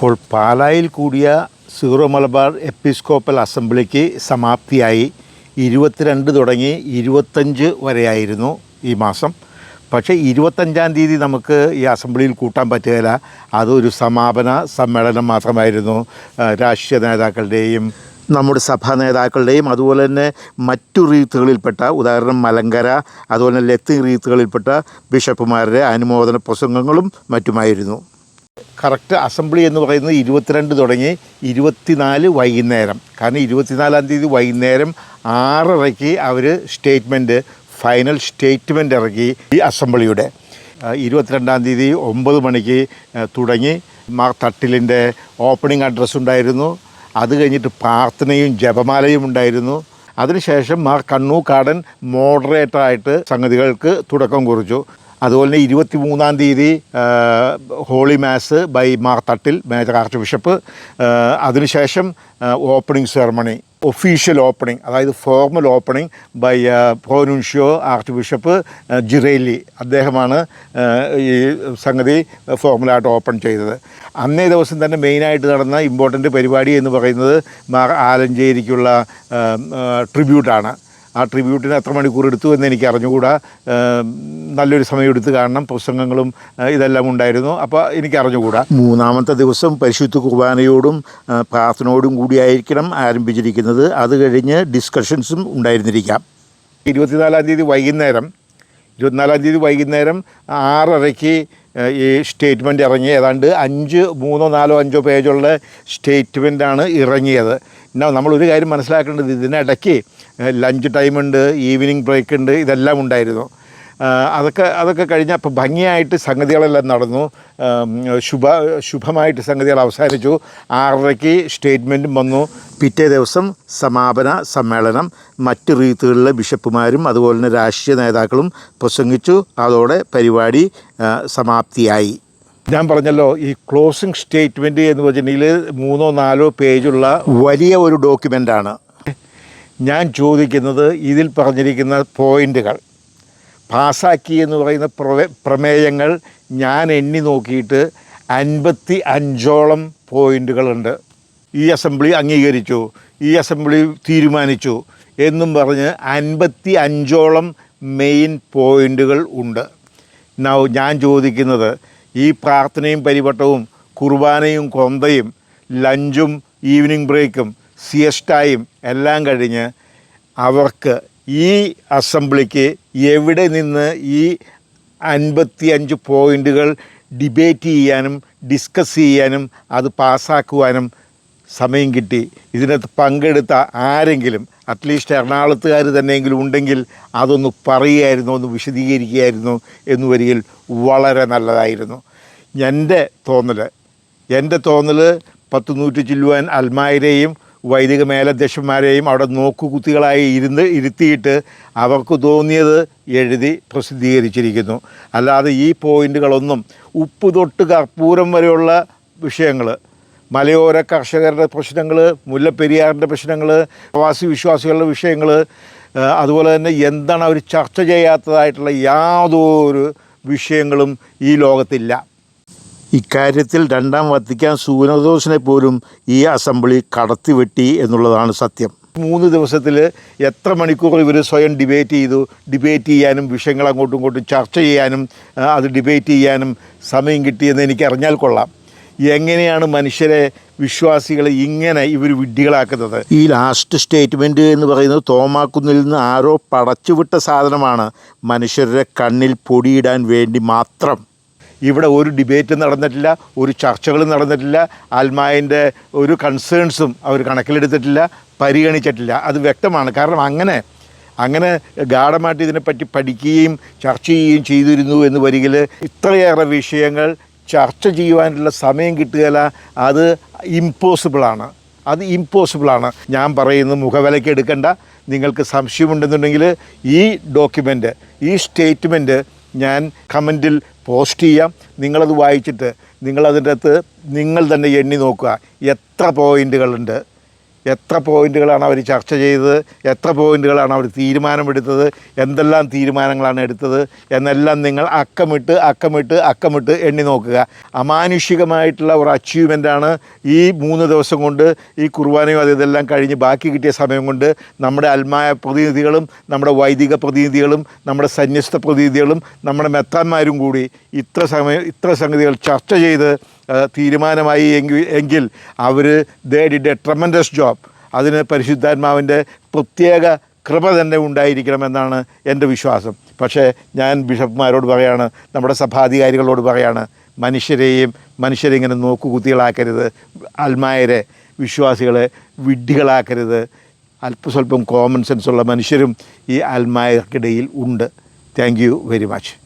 അപ്പോൾ പാലായിൽ കൂടിയ സീറോ മലബാർ എപ്പിസ്കോപ്പൽ അസംബ്ലിക്ക് സമാപ്തിയായി. ഇരുപത്തിരണ്ട് തുടങ്ങി ഇരുപത്തഞ്ച് വരെയായിരുന്നു ഈ മാസം. പക്ഷേ ഇരുപത്തഞ്ചാം തീയതി നമുക്ക് ഈ അസംബ്ലിയിൽ കൂട്ടാൻ പറ്റുകയില്ല. അതൊരു സമാപന സമ്മേളനം മാത്രമായിരുന്നു. രാഷ്ട്രീയ നേതാക്കളുടെയും നമ്മുടെ സഭാ നേതാക്കളുടെയും അതുപോലെ തന്നെ മറ്റു റീത്തുകളിൽപ്പെട്ട ഉദാഹരണം മലങ്കര അതുപോലെ തന്നെ ലത്തി റീത്തുകളിൽപ്പെട്ട ബിഷപ്പുമാരുടെ അനുമോദന പ്രസംഗങ്ങളും മറ്റുമായിരുന്നു. കറക്റ്റ് അസംബ്ലി എന്ന് പറയുന്നത് ഇരുപത്തിരണ്ട് തുടങ്ങി ഇരുപത്തിനാല് വൈകുന്നേരം. കാരണം ഇരുപത്തിനാലാം തീയതി വൈകുന്നേരം ആറരയ്ക്ക് അവർ സ്റ്റേറ്റ്മെന്റ് ഫൈനൽ സ്റ്റേറ്റ്മെന്റ് ഇറക്കി ഈ അസംബ്ലിയുടെ. ഇരുപത്തിരണ്ടാം തീയതി ഒമ്പത് മണിക്ക് തുടങ്ങി. മാർ തട്ടിലിന്റെ ഓപ്പണിംഗ് അഡ്രസ്സ് ഉണ്ടായിരുന്നു. അത് കഴിഞ്ഞിട്ട് പ്രാർത്ഥനയും ജപമാലയും ഉണ്ടായിരുന്നു. അതിനുശേഷം മാർ കണ്ണൂക്കാടൻ മോഡറേറ്ററായിട്ട് സംഗതികൾക്ക് തുടക്കം കുറിച്ചു. അതുപോലെ തന്നെ ഇരുപത്തി മൂന്നാം തീയതി holy mass by Mar Thattil major archbishop. അതിനുശേഷം ഓപ്പണിംഗ് സെറമണി ഒഫീഷ്യൽ ഓപ്പണിംഗ് അതായത് formal opening by pronuncio archbishop Girelli. അദ്ദേഹമാണ് ഈ സംഗതി ഫോർമലായിട്ട് ഓപ്പൺ ചെയ്തത്. അന്നേ ദിവസം തന്നെ മെയിനായിട്ട് നടന്ന ഇമ്പോർട്ടന്റ് പരിപാടി എന്ന് പറയുന്നത് മാർ ആലഞ്ചേരിക്കുള്ള ട്രിബ്യൂട്ടാണ്. ആ ട്രിബ്യൂട്ടിന് എത്ര മണിക്കൂർ എടുത്തു എന്ന് എനിക്ക് അറിഞ്ഞുകൂടാ. നല്ലൊരു സമയം എടുത്ത് കാണണം. പ്രസംഗങ്ങളും ഇതെല്ലാം ഉണ്ടായിരുന്നു. അപ്പോൾ എനിക്ക് അറിഞ്ഞുകൂടാ. മൂന്നാമത്തെ ദിവസം പരിശുദ്ധ കുർബാനയോടും പ്രാർത്ഥനയോടും കൂടിയായിരിക്കണം ആരംഭിച്ചിരിക്കുന്നത്. അത് കഴിഞ്ഞ് ഡിസ്കഷൻസും ഉണ്ടായിരുന്നിരിക്കാം. ഇരുപത്തിനാലാം തീയതി വൈകുന്നേരം ഇരുപത്തിനാലാം തീയതി വൈകുന്നേരം ആറരയ്ക്ക് ഈ സ്റ്റേറ്റ്മെന്റ് ഇറങ്ങി. ഏതാണ്ട് അഞ്ച് മൂന്നോ നാലോ അഞ്ചോ പേജുള്ള സ്റ്റേറ്റ്മെന്റാണ് ഇറങ്ങിയത്. പിന്നെ ഒരു കാര്യം മനസ്സിലാക്കേണ്ടത് ഇതിനിടയ്ക്ക് ലഞ്ച് ടൈമുണ്ട് ഈവനിങ് ബ്രേക്ക് ഉണ്ട് ഇതെല്ലാം ഉണ്ടായിരുന്നു. അതൊക്കെ അതൊക്കെ കഴിഞ്ഞ് അപ്പോൾ ഭംഗിയായിട്ട് സംഗതികളെല്ലാം നടന്നു. ശുഭ ശുഭമായിട്ട് സംഗതികൾ അവസാനിച്ചു. ആറരയ്ക്ക് സ്റ്റേറ്റ്മെന്റും വന്നു. പിറ്റേ ദിവസം സമാപന സമ്മേളനം. മറ്റ് റീത്തുകളിലെ ബിഷപ്പുമാരും അതുപോലെ തന്നെ രാഷ്ട്രീയ നേതാക്കളും പ്രസംഗിച്ചു. അതോടെ പരിപാടി സമാപ്തിയായി. ഞാൻ പറഞ്ഞല്ലോ ഈ ക്ലോസിംഗ് സ്റ്റേറ്റ്മെന്റ് എന്ന് വെച്ചിട്ടുണ്ടെങ്കിൽ മൂന്നോ നാലോ പേജുള്ള വലിയ ഒരു ഡോക്യുമെന്റാണ് ഞാൻ ചോദിക്കുന്നത് ഇതിൽ പറഞ്ഞിരിക്കുന്ന പോയിന്റുകൾ പാസാക്കി എന്ന് പറയുന്ന പ്രമേയങ്ങൾ ഞാൻ എണ്ണി നോക്കിയിട്ട് അൻപത്തി അഞ്ചോളം പോയിന്റുകളുണ്ട് ഈ അസംബ്ലി അംഗീകരിച്ചു ഈ അസംബ്ലി തീരുമാനിച്ചു എന്നും പറഞ്ഞ് അൻപത്തി അഞ്ചോളം മെയിൻ പോയിന്റുകൾ ഉണ്ട്. നൗ ഞാൻ ചോദിക്കുന്നത് ഈ പ്രാർത്ഥനയും പരിവട്ടവും കുർബാനയും കൊന്തയും ലഞ്ചും ഈവനിങ് ബ്രേക്കും സിയസ്റ്റായും എല്ലാം കഴിഞ്ഞ് അവർക്ക് ഈ അസംബ്ലിക്ക് എവിടെ നിന്ന് ഈ അൻപത്തി അഞ്ച് പോയിന്റുകൾ ഡിബേറ്റ് ചെയ്യാനും ഡിസ്കസ് ചെയ്യാനും അത് പാസ്സാക്കുവാനും സമയം കിട്ടി. ഇതിനകത്ത് പങ്കെടുത്ത ആരെങ്കിലും അറ്റ്ലീസ്റ്റ് എറണാകുളത്തുകാർ തന്നെയെങ്കിലും ഉണ്ടെങ്കിൽ അതൊന്ന് പറയുമായിരുന്നു ഒന്ന് വിശദീകരിക്കുകയായിരുന്നു എന്ന് വരികിൽ വളരെ നല്ലതായിരുന്നു. എന്റെ തോന്നൽ എന്റെ തോന്നൽ പത്ത് നൂറ്റി ചില്ലുവാൻ അൽമായരെയും വൈദിക മേലധ്യക്ഷന്മാരെയും അവിടെ നോക്കുകുത്തികളായി ഇരുന്ന് ഇരുത്തിയിട്ട് അവർക്ക് തോന്നിയത് എഴുതി പ്രസിദ്ധീകരിച്ചിരിക്കുന്നു. അല്ലാതെ ഈ പോയിന്റുകളൊന്നും ഉപ്പ് തൊട്ട് കർപ്പൂരം വരെയുള്ള വിഷയങ്ങൾ മലയോര കർഷകരുടെ പ്രശ്നങ്ങൾ മുല്ലപ്പെരിയാറിന്റെ പ്രശ്നങ്ങൾ പ്രവാസി വിശ്വാസികളുടെ വിഷയങ്ങൾ അതുപോലെ തന്നെ എന്താണ് അവർ ചർച്ച ചെയ്യാത്തതായിട്ടുള്ള യാതൊരു വിഷയങ്ങളും ഈ ലോകത്തില്ല. ഇക്കാര്യത്തിൽ രണ്ടാം വത്തിക്കാൻ സൂനദോസിനെ പോലും ഈ അസംബ്ലി കടത്തിവെട്ടി എന്നുള്ളതാണ് സത്യം. മൂന്ന് ദിവസത്തിൽ എത്ര മണിക്കൂർ ഇവർ സ്വയം ഡിബേറ്റ് ചെയ്തു ഡിബേറ്റ് ചെയ്യാനും വിഷയങ്ങൾ അങ്ങോട്ടും ഇങ്ങോട്ടും ചർച്ച ചെയ്യാനും അത് ഡിബേറ്റ് ചെയ്യാനും സമയം കിട്ടിയെന്ന് എനിക്ക് അറിഞ്ഞാൽ കൊള്ളാം. എങ്ങനെയാണ് മനുഷ്യരെ വിശ്വാസികളെ ഇങ്ങനെ ഇവർ വിഡ്ഢികളാക്കുന്നത്? ഈ ലാസ്റ്റ് സ്റ്റേറ്റ്മെന്റ് എന്ന് പറയുന്നത് തോമാക്കുന്നിൽ നിന്ന് ആരോ പടച്ചുവിട്ട സാധനമാണ്. മനുഷ്യരുടെ കണ്ണിൽ പൊടിയിടാൻ വേണ്ടി മാത്രം. ഇവിടെ ഒരു ഡിബേറ്റ് നടന്നിട്ടില്ല ഒരു ചർച്ചകളും നടന്നിട്ടില്ല ആൽമായന്റെ ഒരു കൺസേൺസും അവർ കണക്കിലെടുത്തിട്ടില്ല പരിഗണിച്ചിട്ടില്ല. അത് വ്യക്തമാണ്. കാരണം അങ്ങനെ അങ്ങനെ ഗാഠമായിട്ട് ഇതിനെപ്പറ്റി പഠിക്കുകയും ചർച്ച ചെയ്യുകയും ചെയ്തിരുന്നു എന്ന് വരികിൽ ഇത്രയേറെ വിഷയങ്ങൾ ചർച്ച ചെയ്യുവാനുള്ള സമയം കിട്ടുകയില്ല. അത് ഇമ്പോസിബിളാണ് അത് ഇമ്പോസിബിളാണ് ഞാൻ പറയുന്നത് മുഖവിലയ്ക്ക് എടുക്കേണ്ട. നിങ്ങൾക്ക് സംശയമുണ്ടെന്നുണ്ടെങ്കിൽ ഈ ഡോക്യുമെന്റ് ഈ സ്റ്റേറ്റ്മെന്റ് ഞാൻ കമന്റിൽ പോസ്റ്റ് ചെയ്യാം. നിങ്ങളത് വായിച്ചിട്ട് നിങ്ങളതിന്റെ അകത്ത് നിങ്ങൾ തന്നെ എണ്ണി നോക്കുക. എത്ര പോയിന്റുകളുണ്ട് എത്ര പോയിന്റുകളാണ് അവർ ചർച്ച ചെയ്തത്? എത്ര പോയിന്റുകളാണ് അവർ തീരുമാനമെടുത്തത്? എന്തെല്ലാം തീരുമാനങ്ങളാണ് എടുത്തത്? എന്നെല്ലാം നിങ്ങൾ അക്കമിട്ട് അക്കമിട്ട് അക്കമിട്ട് എണ്ണി നോക്കുക. അമാനുഷികമായിട്ടുള്ള ഒരു അച്ചീവ്മെന്റാണ് ഈ മൂന്ന് ദിവസം കൊണ്ട് ഈ കുർബാനയും അത് ഇതെല്ലാം കഴിഞ്ഞ് ബാക്കി കിട്ടിയ സമയം കൊണ്ട് നമ്മുടെ അൽമായ പ്രതിനിധികളും നമ്മുടെ വൈദിക പ്രതിനിധികളും നമ്മുടെ സന്യസ്ത പ്രതിനിധികളും നമ്മുടെ മെത്താന്മാരും കൂടി ഇത്ര സമയം ഇത്ര സംഗതികൾ ചർച്ച ചെയ്ത് തീരുമാനമായി എങ്കിൽ എങ്കിൽ അവർ they did a tremendous job അതിന് പരിശുദ്ധാത്മാവിന്റെ പ്രത്യേക കൃപ തന്നെ ഉണ്ടായിരിക്കണമെന്നാണ് എന്റെ വിശ്വാസം. പക്ഷേ ഞാൻ ബിഷപ്പ്മാരോട് പറയാണ് നമ്മുടെ സഭാധികാരികളോട് പറയാണ് മനുഷ്യരെയും മനുഷ്യരെ ഇങ്ങനെ നോക്കുകുത്തികളാക്കരുത് അൽമായരെ വിശ്വാസികളെ വിഡ്ഢികളാക്കരുത്. അല്പസ്വല്പം കോമൺ സെൻസുള്ള മനുഷ്യരും ഈ അൽമായർക്കിടയിൽ ഉണ്ട്. Thank you very much